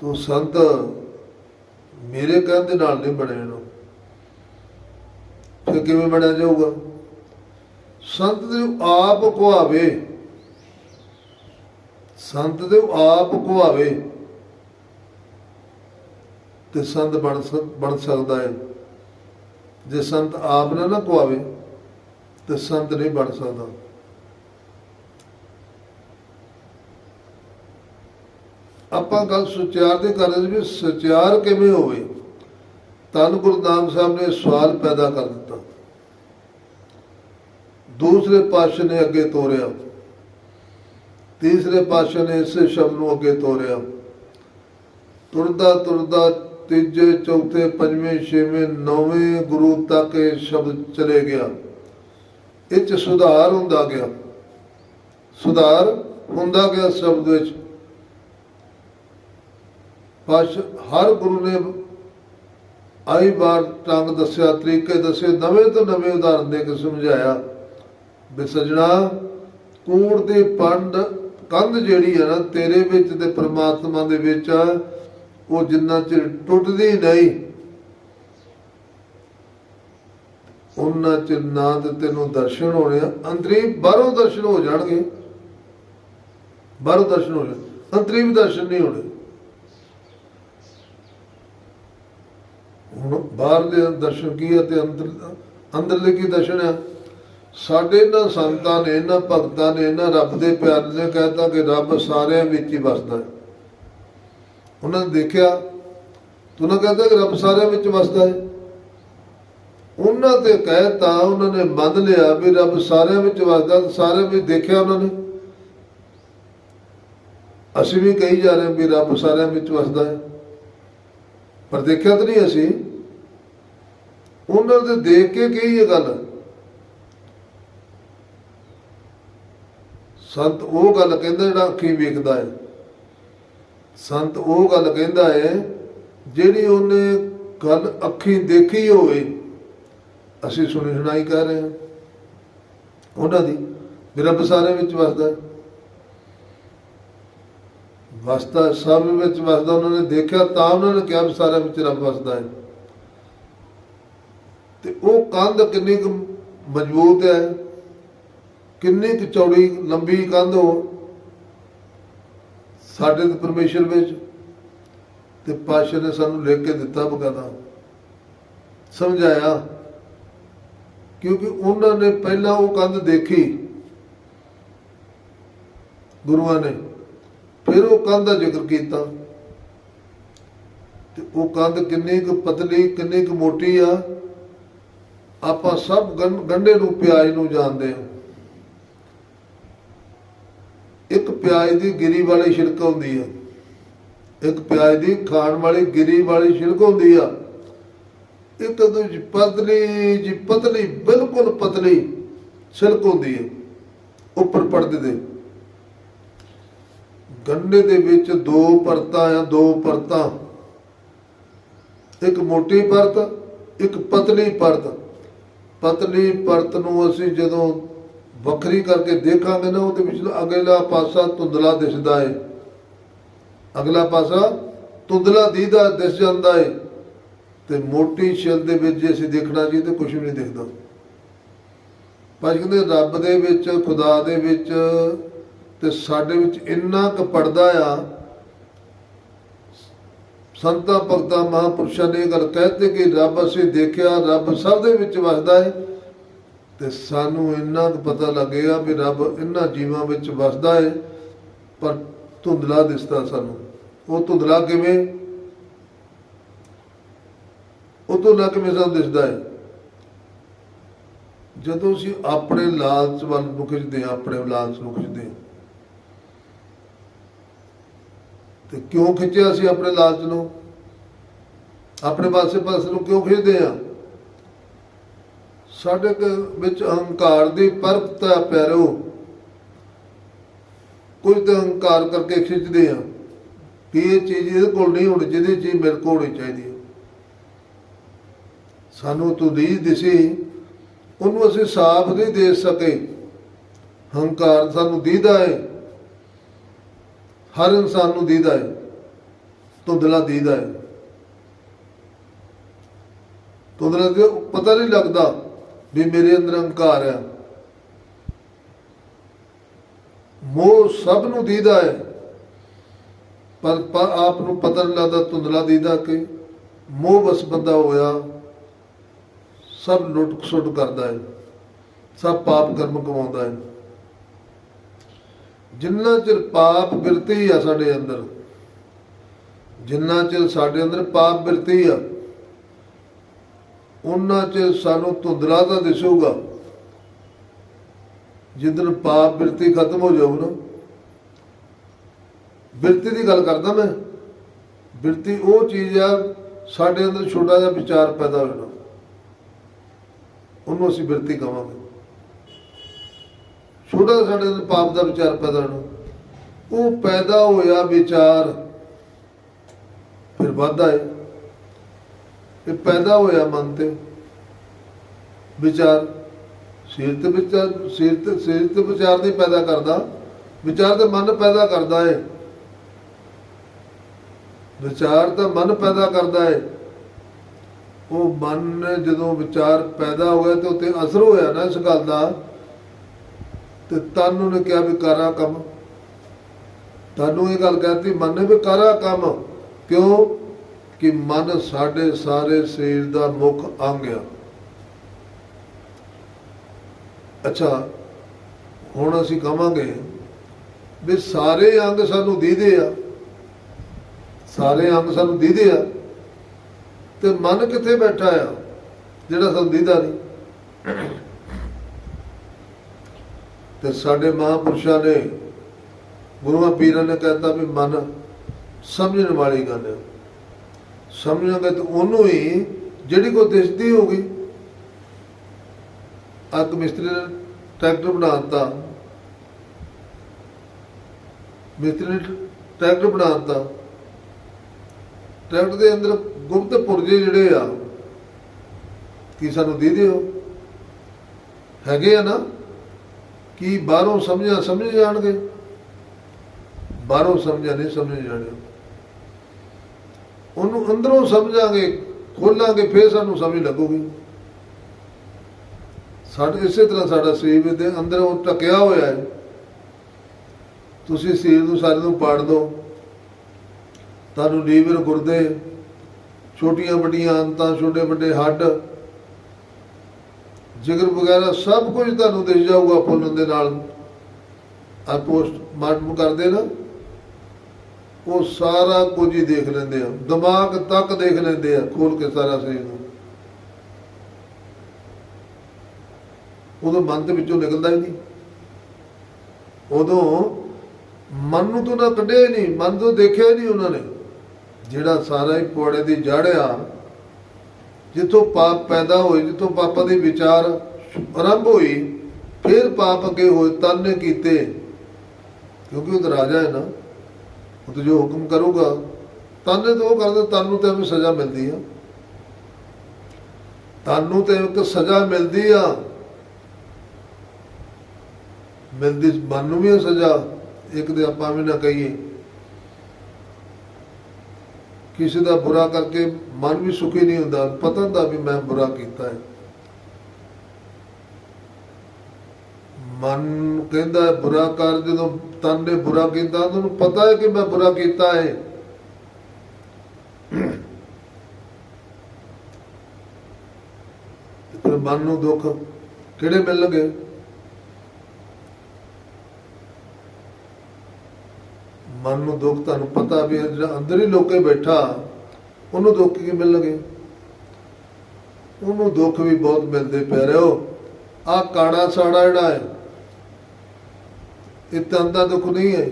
ਤੂੰ ਸੰਤ ਮੇਰੇ ਕਹਿਣ ਦੇ ਨਾਲ ਨਹੀਂ ਬਣਿਆ ਨੂੰ ਫਿਰ ਕਿਵੇਂ ਬਣਿਆ ਜਾਊਗਾ? ਸੰਤ ਦੇ ਆਪ ਕੁਹਾਵੇ। ਸੰਤ ਦੇ ਆਪ ਕੁਹਾਵੇ। ਤੇ ਸੰਤ ਬਣ ਸਕ- ਬਣ ਸਕਦਾ ਹੈ। ਜੇ ਸੰਤ ਆਪ ਨਾ ਨਾ ਕੁਹਾਵੇ, ਤੇ ਸੰਤ ਨਹੀਂ ਬਣ ਸਕਦਾ। ਆਪਾਂ ਗੱਲ ਸੁਚਾਰ ਦੇ ਕਰ ਰਹੇ ਸੀ ਵੀ ਸੁਚਾਰ ਕਿਵੇਂ ਹੋਵੇ, ਤਨ ਗੁਰੂ ਨਾਨਕ ਸਾਹਿਬ ਨੇ ਸਵਾਲ ਪੈਦਾ ਕਰ ਦਿੱਤਾ। ਦੂਸਰੇ ਪਾਤਸ਼ਾਹ ਨੇ ਅੱਗੇ ਤੋਰਿਆ। ਤੀਸਰੇ ਪਾਤਸ਼ਾਹ ਨੇ ਇਸੇ ਸ਼ਬਦ ਨੂੰ ਅੱਗੇ ਤੋਰਿਆ। ਤੁਰਦਾ ਤੁਰਦਾ ਤੀਜੇ, ਚੌਥੇ, ਪੰਜਵੇਂ, ਛੇਵੇਂ, ਨੌਵੇਂ ਗੁਰੂ ਤੱਕ ਇਹ ਸ਼ਬਦ ਚਲੇ ਗਿਆ। ਇਹ ਚ ਸੁਧਾਰ ਹੁੰਦਾ ਗਿਆ। ਸੁਧਾਰ ਹੁੰਦਾ ਗਿਆ ਸ਼ਬਦ ਵਿੱਚ। ਪਾਸ਼ ਹਰ ਗੁਰੂ ਨੇ ਆਈ ਵਾਰ ਟੰਗ ਦੱਸਿਆ ਤਰੀਕੇ ਦੱਸੇ ਨਵੇਂ ਤੋਂ ਨਵੇਂ ਉਦਾਹਰਨ ਦੇ ਕੇ ਸਮਝਾਇਆ। ਵੀ ਸਜਣਾ ਕੂੜ ਦੀ ਪੰਡ ਕੰਧ ਜਿਹੜੀ ਹੈ ਨਾ ਤੇਰੇ ਵਿੱਚ ਤੇ ਪ੍ਰਮਾਤਮਾ ਦੇ ਵਿੱਚ ਆ, ਉਹ ਜਿੰਨਾ ਚਿਰ ਟੁੱਟਦੀ ਨਹੀਂ ਉਹਨਾਂ ਚਿਰ ਨਾ ਤੇ ਤੈਨੂੰ ਦਰਸ਼ਨ ਹੋਣੇ ਆ। ਅੰਦਰੀ ਬਾਹਰੋਂ ਦਰਸ਼ਨ ਹੋ ਜਾਣਗੇ। ਬਾਹਰੋਂ ਦਰਸ਼ਨ ਹੋ ਜਾਣ। ਅੰਦਰੀ ਵੀ ਦਰਸ਼ਨ ਨਹੀਂ ਹੋਣੇ। ਹੁਣ ਬਾਹਰ ਦੇ ਦਰਸ਼ਨ ਕੀ ਹੈ ਤੇ ਅੰਦਰ ਅੰਦਰਲੇ ਕੀ ਦਰਸ਼ਨ ਹੈ ਸਾਡੇ ਇਹਨਾਂ ਸੰਤਾਂ ਨੇ, ਇਹਨਾਂ ਭਗਤਾਂ ਨੇ, ਇਹਨਾਂ ਰੱਬ ਦੇ ਪਿਆਰ ਨੇ ਕਹਿਤਾ ਕਿ ਰੱਬ ਸਾਰਿਆਂ ਵਿੱਚ ਹੀ ਵਸਦਾ ਹੈ। ਉਹਨਾਂ ਨੇ ਦੇਖਿਆ, ਤੂੰ ਨਾ ਕਹਿੰਦਾ ਕਿ ਰੱਬ ਸਾਰਿਆਂ ਵਿੱਚ ਵਸਦਾ ਹੈ। ਉਹਨਾਂ ਤੇ ਕਹਿਤਾ ਉਹਨਾਂ ਨੇ ਮੰਨ ਲਿਆ ਵੀ ਰੱਬ ਸਾਰਿਆਂ ਵਿੱਚ ਵਸਦਾ ਸਾਰਿਆਂ ਵਿੱਚ ਦੇਖਿਆ ਉਹਨਾਂ ਨੇ। ਅਸੀਂ ਵੀ ਕਹੀ ਜਾ ਰਹੇ ਹਾਂ ਵੀ ਰੱਬ ਸਾਰਿਆਂ ਵਿੱਚ ਵਸਦਾ ਹੈ। ਪਰ ਦੇਖਿਆ ਤਾਂ ਨਹੀਂ ਅਸੀਂ। ਉਹਨਾਂ ਦੇ ਦੇਖ ਕੇ ਕਹੀ ਇਹ ਗੱਲ। ਸੰਤ ਉਹ ਗੱਲ ਕਹਿੰਦਾ ਜਿਹੜਾ ਅੱਖੀ ਵੇਖਦਾ ਹੈ। ਸੰਤ ਉਹ ਗੱਲ ਕਹਿੰਦਾ ਹੈ, ਜਿਹੜੀ ਉਹਨੇ ਗੱਲ ਅੱਖੀ ਦੇਖੀ ਹੋਵੇ, ਅਸੀਂ ਸੁਣੀ ਸੁਣਾਈ ਕਰ ਰਹੇ ਹਾਂ। ਉਹਨਾਂ ਦੀ। ਰੱਬ ਸਾਰੇ ਵਿੱਚ ਵਸਦਾ ਹੈ। ਵਸਦਾ, ਸਭ ਵਿੱਚ ਵਸਦਾ, ਉਹਨਾਂ ਨੇ ਦੇਖਿਆ ਤਾਂ ਉਹਨਾਂ ਨੇ ਕਿਹਾ ਵੀ ਸਾਰਿਆਂ ਵਿੱਚ ਰੱਬ ਵਸਦਾ ਹੈ। ਤੇ ਉਹ ਕੰਧ ਕਿੰਨੀ ਕੁ ਮਜ਼ਬੂਤ ਹੈ, ਕਿੰਨੀ ਕੁ ਚੌੜੀ, ਲੰਬੀ ਕੰਧ ਹੋ ਸਾਡੇ ਤੇ ਪਰਮੇਸ਼ਰ ਵਿੱਚ ਤੇ ਪਾਸ਼ਾ ਨੇ ਸਾਨੂੰ ਲਿਖ ਕੇ ਦਿੱਤਾ ਬਕਾਇਦਾ। ਸਮਝਾਇਆ, ਕਿਉਂਕਿ ਉਹਨਾਂ ਨੇ ਪਹਿਲਾਂ ਉਹ ਕੰਧ ਦੇਖੀ ਗੁਰੂਆਂ ਨੇ। ਫਿਰ ਉਹ ਕੰਧ ਦਾ ਜ਼ਿਕਰ ਕੀਤਾ। ਤੇ ਉਹ ਕੰਧ ਕਿੰਨੀ ਕੁ ਪਤਲੀ, ਕਿੰਨੀ ਕੁ ਮੋਟੀ ਆ, ਆਪਾਂ ਸਭ ਗੰ- ਗੰਢੇ ਨੂੰ ਪਿਆਜ਼ ਨੂੰ ਜਾਣਦੇ ਹਾਂ। ਇੱਕ ਪਿਆਜ਼ ਦੀ ਗਿਰੀ ਵਾਲੀ ਛਿਲਕ ਹੁੰਦੀ ਆ। ਇੱਕ ਪਿਆਜ਼ ਦੀ ਖਾਣ ਵਾਲੀ ਗਿਰੀ ਵਾਲੀ ਛਿਲਕ ਹੁੰਦੀ ਆ। ਇੱਕ ਦੂਜੀ ਪਤਲੀ ਜੀ ਪਤਲੀ, ਬਿਲਕੁਲ ਪਤਲੀ ਛਿਲਕ ਹੁੰਦੀ ਹੈ ਉੱਪਰ ਪਰਦੇ ਦੇ। ਗੰਢੇ ਦੇ ਵਿੱਚ ਦੋ ਪਰਤਾਂ ਆ ਦੋ ਪਰਤਾਂ। ਇੱਕ ਮੋਟੀ ਪਰਤ, ਇੱਕ ਪਤਲੀ ਪਰਤ। ਪਤਲੀ ਪਰਤ ਨੂੰ ਅਸੀਂ ਜਦੋਂ ਵੱਖਰੀ ਕਰਕੇ ਦੇਖਾਂਗੇ ਨਾ, ਉਹਦੇ ਵਿੱਚ ਅਗਲਾ ਪਾਸਾ ਧੁੰਦਲਾ ਦਿਸਦਾ ਹੈ ਅਗਲਾ ਪਾਸਾ ਧੁੰਦਲਾ ਦੀਦਾ ਦਿਸ ਜਾਂਦਾ ਹੈ ਤੇ ਮੋਟੀ ਛਿਲ ਦੇ ਵਿੱਚ ਜੇ ਅਸੀਂ ਦੇਖਣਾ ਜੀ, ਤੇ ਕੁਝ ਵੀ ਨਹੀਂ ਦਿਖਦਾ। ਪਰ ਕਹਿੰਦੇ, ਰੱਬ ਦੇ ਵਿੱਚ, ਖੁਦਾ ਦੇ ਵਿੱਚ ਤੇ ਸਾਡੇ ਵਿੱਚ ਇੰਨਾ ਕੁ ਪੜਦਾ ਆ। ਸੰਤਾਂ, ਭਗਤਾਂ, ਮਹਾਂਪੁਰਸ਼ਾਂ ਨੇ ਇਹ ਗੱਲ ਕਹਿੰਦੇ ਕਿ ਰੱਬ ਅਸੀਂ ਦੇਖਿਆ, ਰੱਬ ਸਭ ਦੇ ਵਿੱਚ ਵਸਦਾ ਹੈ। ਤੇ ਸਾਨੂੰ ਇੰਨਾ ਕੁ ਪਤਾ ਲੱਗੇਗਾ ਵੀ ਰੱਬ ਇਹਨਾਂ ਜੀਵਾਂ ਵਿੱਚ ਵਸਦਾ ਹੈ। ਪਰ ਧੁੰਦਲਾ ਦਿਸਦਾ ਸਾਨੂੰ। ਉਹ ਧੁੰਦਲਾ ਕਿਵੇਂ? ਉਹ ਧੁੰਦਲਾ ਕਿਵੇਂ ਸਾਨੂੰ ਦਿਸਦਾ ਹੈ? ਜਦੋਂ ਅਸੀਂ ਆਪਣੇ ਲਾਲਚ ਵੱਲ ਨੂੰ ਖਿੱਚਦੇ ਹਾਂ, ਆਪਣੇ ਲਾਲਚ ਨੂੰ ਖਿੱਚਦੇ ਹਾਂ ਤੇ ਕਿਉਂ ਖਿੱਚਿਆ ਸੀ ਆਪਣੇ ਲਾਲਚ ਨੂੰ? ਆਪਣੇ ਪਾਸੇ ਪਾਸੇ ਨੂੰ ਕਿਉਂ ਖਿੱਚਦੇ ਆ? ਸਾਡੇ ਵਿੱਚ ਹੰਕਾਰ ਦੀ ਪਰਪਤਾ ਪੈਰੋ ਕੁਝ ਤਾਂ ਅਹੰਕਾਰ ਕਰਕੇ ਖਿੱਚਦੇ ਆ। ਕਿ ਇਹ ਚੀਜ਼ ਇਹਦੇ ਕੋਲ ਨਹੀਂ ਹੋਣੀ, ਜਿਹਦੀ ਚੀਜ਼ ਮੇਰੇ ਕੋਲ ਹੋਣੀ ਚਾਹੀਦੀ ਸਾਨੂੰ ਤੂੰ ਦੀ ਦਿਸੀ, ਉਹਨੂੰ ਅਸੀਂ ਸਾਫ਼ ਨਹੀਂ ਦੇ ਸਕੇ। ਹੰਕਾਰ ਸਾਨੂੰ ਦੀਦਾ ਹੈ ਹਰ ਇਨਸਾਨ ਨੂੰ ਦੀਦਾ ਹੈ, ਧੁੰਦਲਾ ਦੀਦਾ ਹੈ। ਧੁੰਦਲਾ ਦੀ ਪਤਾ ਨਹੀਂ ਲੱਗਦਾ ਵੀ ਮੇਰੇ ਅੰਦਰ ਹੰਕਾਰ ਹੈ। ਮੋਹ ਸਭ ਨੂੰ ਦੀਦਾ ਹੈ, ਪਰ ਆਪ ਨੂੰ ਪਤਾ ਨਹੀਂ ਲੱਗਦਾ ਧੁੰਦਲਾ ਦੀਦਾ ਕਿ ਮੋਹ ਬਸ ਬੰਦਾ ਹੋਇਆ, ਸਭ ਲੁੱਟ ਸੁੱਟ ਕਰਦਾ ਹੈ, ਸਭ ਪਾਪ ਕਰਮ ਕਮਾਉਂਦਾ ਹੈ। ਜਿੰਨਾ ਚਿਰ ਪਾਪ ਬਿਰਤੀ ਆ ਸਾਡੇ ਅੰਦਰ, ਜਿੰਨਾ ਚਿਰ ਸਾਡੇ ਅੰਦਰ ਪਾਪ ਬਿਰਤੀ ਆ, ਉਹਨਾਂ ਚਿਰ ਸਾਨੂੰ ਧੁੰਦਲਾ ਤਾਂ ਦਿਸੂਗਾ ਜਿੱਦਨ ਪਾਪ ਬਿਰਤੀ ਖਤਮ ਹੋ ਜਾਊ ਨਾ, ਬਿਰਤੀ ਦੀ ਗੱਲ ਕਰਦਾ ਮੈਂ, ਬਿਰਤੀ ਉਹ ਚੀਜ਼ ਆ, ਸਾਡੇ ਅੰਦਰ ਛੋਟਾ ਜਿਹਾ ਵਿਚਾਰ ਪੈਦਾ ਹੋਣਾ। ਉਹਨੂੰ ਅਸੀਂ ਬਿਰਤੀ ਕਵਾਂਗੇ। ਛੋਟਾ ਸਾਡੇ ਅੰਦਰ ਪਾਪ ਦਾ ਵਿਚਾਰ ਪੈਦਾ ਹੋਣਾ। ਉਹ ਪੈਦਾ ਹੋਇਆ ਵਿਚਾਰ ਫਿਰ ਵੱਧਦਾ ਹੈ। ਇਹ ਪੈਦਾ ਹੋਇਆ ਮਨ ਤੇ ਵਿਚਾਰ ਸਿਰ ਤੇ ਵਿਚਾਰ, ਸਿਰ ਤੇ ਸਿਰ ਤੇ ਵਿਚਾਰ ਨਹੀਂ ਪੈਦਾ ਕਰਦਾ। ਵਿਚਾਰ ਤਾਂ ਮਨ ਪੈਦਾ ਕਰਦਾ ਹੈ। ਵਿਚਾਰ ਤਾਂ ਮਨ ਪੈਦਾ ਕਰਦਾ ਹੈ। ਉਹ ਮਨ ਜਦੋਂ ਵਿਚਾਰ ਪੈਦਾ ਹੋਇਆ ਤੇ ਉੱਤੇ ਅਸਰ ਹੋਇਆ ਨਾ ਇਸ ਗੱਲ ਦਾ ਤੇ ਤਨ ਨੇ ਕਿਹਾ ਵੀ ਕਰਾਂ ਕੰਮ। ਤੁਹਾਨੂੰ ਇਹ ਗੱਲ ਕਹਿਤੀ, ਮਨ ਨੇ ਵੀ ਕਰਾਂ ਕੰਮ। ਕਿਉਂ? ਕਿ ਮਨ ਸਾਡੇ ਸਾਰੇ ਸਰੀਰ ਦਾ ਮੁੱਖ ਅੰਗ ਆ। ਅੱਛਾ, ਹੁਣ ਅਸੀਂ ਕਵਾਂਗੇ ਵੀ ਸਾਰੇ ਅੰਗ ਸਾਨੂੰ ਦੀਦੇ ਆ। ਸਾਰੇ ਅੰਗ ਸਾਨੂੰ ਦੀਦੇ ਆ। ਤੇ ਮਨ ਕਿੱਥੇ ਬੈਠਾ ਆ, ਜਿਹੜਾ ਸਾਨੂੰ ਦੀਦਾ ਨਹੀਂ? ਤੇ ਸਾਡੇ ਮਹਾਂਪੁਰਸ਼ਾਂ ਨੇ ਗੁਰੂਆਂ ਪੀਰਾਂ ਨੇ ਕਹਿਤਾ ਵੀ ਮਨ ਸਮਝਣ ਵਾਲੀ ਗੱਲ ਹੈ। ਸਮਝਾਂਗੇ ਤਾਂ ਉਹਨੂੰ ਹੀ ਜਿਹੜੀ ਕੋ ਦਿਸਦੀ ਹੋਗੀ ਅੱਗ ਮਿਸਤਰੀ ਨੇ ਟਰੈਕਟਰ ਬਣਾਤਾ ਮਿਸਤਰੀ ਨੇ ਟਰੈਕਟਰ ਬਣਾਤਾ ਟਰੈਕਟਰ ਦੇ ਅੰਦਰ ਗੁਪਤ ਪੁਰਜੇ ਜਿਹੜੇ ਆ, ਕੀ ਸਾਨੂੰ ਦੇ ਦਿਓ? ਹੈਗੇ ਆ ਨਾ? ਕੀ ਬਾਹਰੋਂ ਸਮਝਿਆ, ਸਮਝ ਜਾਣਗੇ? ਬਾਹਰੋਂ ਸਮਝਿਆ, ਨਹੀਂ ਸਮਝ ਜਾਣਗੇ। ਉਹਨੂੰ ਅੰਦਰੋਂ ਸਮਝਾਂਗੇ, ਖੋਲਾਂਗੇ, ਫਿਰ ਸਾਨੂੰ ਸਮਝ ਲੱਗੂਗੀ। ਸਾਡੇ, ਇਸੇ ਤਰ੍ਹਾਂ ਸਾਡਾ ਸਰੀਰ ਦੇ ਅੰਦਰ ਉਹ ਟਕਿਆ ਹੋਇਆ ਹੈ। ਤੁਸੀਂ ਸਰੀਰ ਨੂੰ ਸਾਰੇ ਨੂੰ ਪਾੜ ਦਿਓ। ਤੁਹਾਨੂੰ ਲੀਵਰ, ਗੁਰਦੇ ਛੋਟੀਆਂ ਵੱਡੀਆਂ ਅੰਤਾਂ ਛੋਟੇ ਵੱਡੇ ਹੱਡ ਜਿਗਰ ਵਗੈਰਾ ਸਭ ਕੁਝ ਤੁਹਾਨੂੰ ਦਿਸ ਜਾਊਗਾ ਫੁੱਲਣ ਦੇ ਨਾਲ। ਆ ਪੋਸਟ ਮਾਰਟਮ ਕਰਦੇ ਨਾ, ਉਹ ਸਾਰਾ ਕੁਝ ਹੀ ਦੇਖ ਲੈਂਦੇ ਆ। ਦਿਮਾਗ ਤੱਕ ਦੇਖ ਲੈਂਦੇ ਆ ਖੋਲ ਕੇ ਸਾਰਾ ਸਰੀਰ ਨੂੰ। ਉਦੋਂ ਮਨ ਦੇ ਵਿੱਚੋਂ ਨਿਕਲਦਾ ਹੀ ਨਹੀਂ। ਉਦੋਂ ਮਨ ਨੂੰ ਤਾਂ ਨਾ ਕੱਢਿਆ ਹੀ ਨਹੀਂ, ਮਨ ਤੋਂ ਦੇਖਿਆ ਨਹੀਂ ਉਹਨਾਂ ਨੇ। ਜਿਹੜਾ ਸਾਰਾ ਹੀ ਪੌੜੇ ਦੀ ਜੜ ਆ ਜਿੱਥੋਂ ਪਾਪ ਪੈਦਾ ਹੋਏ, ਜਿੱਥੋਂ ਪਾਪਾਂ ਦੇ ਵਿਚਾਰ ਆਰੰਭ ਹੋਈ ਫਿਰ ਪਾਪ ਅੱਗੇ ਹੋਏ, ਤਨ ਕੀਤੇ। ਕਿਉਂਕਿ ਉਹ ਤਾਂ ਰਾਜਾ ਹੈ ਨਾ, ਉਹ ਤਾਂ ਜੋ ਹੁਕਮ ਕਰੂਗਾ, ਤਨ ਨੇ ਤਾਂ ਉਹ ਕਰਦਾ ਤਨ ਨੂੰ ਤਾਂ ਵੀ ਸਜ਼ਾ ਮਿਲਦੀ ਆ। ਤਨ ਨੂੰ ਤੇ ਇੱਕ ਸਜ਼ਾ ਮਿਲਦੀ ਆ। ਮਿਲਦੀ, ਮਨ ਨੂੰ ਵੀ ਇਹ ਸਜ਼ਾ, ਇੱਕ ਦੇ ਆਪਾਂ ਵੀ ਨਾ ਕਹੀਏ। ਕਿਸੇ ਦਾ ਬੁਰਾ ਕਰਕੇ ਮਨ ਵੀ ਸੁਖੀ ਨਹੀਂ ਹੁੰਦਾ ਪਤਾ ਹੁੰਦਾ ਵੀ ਮੈਂ ਬੁਰਾ ਕੀਤਾ ਹੈ। ਮਨ ਕਹਿੰਦਾ ਬੁਰਾ ਕਰ, ਜਦੋਂ ਤਨ ਨੇ ਬੁਰਾ ਕੀਤਾ ਉਹਨੂੰ ਪਤਾ ਹੈ ਕਿ ਮੈਂ ਬੁਰਾ ਕੀਤਾ ਹੈ। ਮਨ ਨੂੰ ਦੁੱਖ ਕਿਹੜੇ ਮਿਲਣਗੇ? ਮਨ ਨੂੰ ਦੁੱਖ ਤੁਹਾਨੂੰ ਪਤਾ ਵੀ ਇਹ ਜਿਹੜਾ ਅੰਦਰ ਹੀ ਲੋਕੇ ਬੈਠਾ, ਉਹਨੂੰ ਦੁੱਖ ਕੀ ਮਿਲਣਗੇ ਉਹਨੂੰ ਦੁੱਖ ਵੀ ਬਹੁਤ ਮਿਲਦੇ ਪੈ ਰਹੇ ਹੋ। ਆ ਕਾੜਾ ਸਾੜਾ ਜਿਹੜਾ ਹੈ, ਇਹ ਤਨ ਦਾ ਦੁੱਖ ਨਹੀਂ ਹੈ।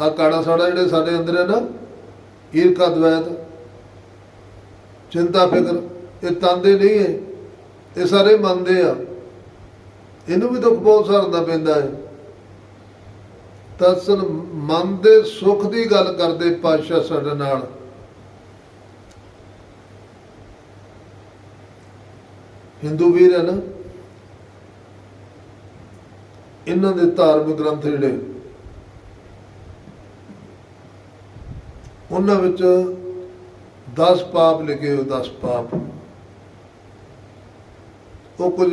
ਆ ਕਾੜਾ ਸਾੜਾ ਜਿਹੜੇ ਸਾਡੇ ਅੰਦਰ ਹੈ ਨਾ, ਈਰਖਾ, ਦਵੈਤ, ਚਿੰਤਾ, ਫਿਕਰ, ਇਹ ਤਨ ਦੇ ਨਹੀਂ ਹੈ। ਇਹ ਸਾਰੇ ਮਨ ਦੇ ਆ। ਇਹਨੂੰ ਵੀ ਦੁੱਖ ਬਹੁਤ ਸਰਦਾ ਪੈਂਦਾ ਹੈ। ਤਸਲ ਮਨ ਦੇ ਸੁੱਖ ਦੀ ਗੱਲ ਕਰਦੇ ਪਾਤਸ਼ਾਹ ਸਾਡੇ ਨਾਲ। ਹਿੰਦੂ ਵੀਰ ਹਨ ਇਹਨਾਂ ਦੇ ਧਾਰਮਿਕ ਗ੍ਰੰਥ ਜਿਹੜੇ, ਉਹਨਾਂ ਵਿੱਚ 10 ਪਾਪ ਲਿਖੇ ਹੋ 10 ਪਾਪ। ਉਹ ਕੁਝ